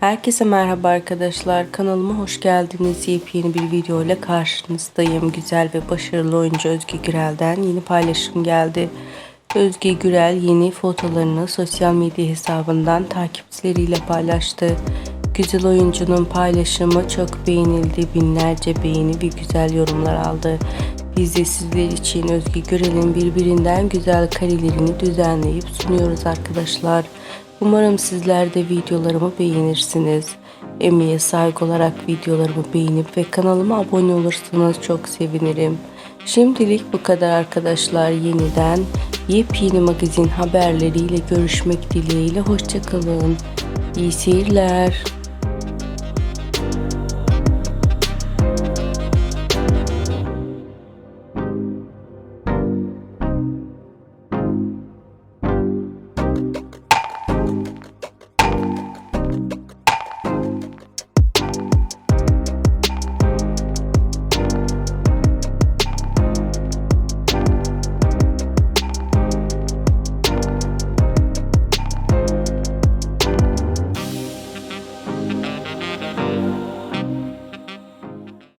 Herkese merhaba arkadaşlar. Kanalıma hoş geldiniz. Yepyeni bir video ile karşınızdayım. Güzel ve başarılı oyuncu Özge Gürel'den yeni paylaşım geldi. Özge Gürel yeni fotolarını sosyal medya hesabından takipçileriyle paylaştı. Güzel oyuncunun paylaşımı çok beğenildi. Binlerce beğeni ve güzel yorumlar aldı. Biz de sizler için Özge Gürel'in birbirinden güzel karelerini düzenleyip sunuyoruz arkadaşlar. Umarım sizler de videolarımı beğenirsiniz. Emeğe saygı olarak videolarımı beğenip ve kanalıma abone olursanız çok sevinirim. Şimdilik bu kadar arkadaşlar. Yeniden yepyeni magazin haberleriyle görüşmek dileğiyle. Hoşçakalın. İyi seyirler.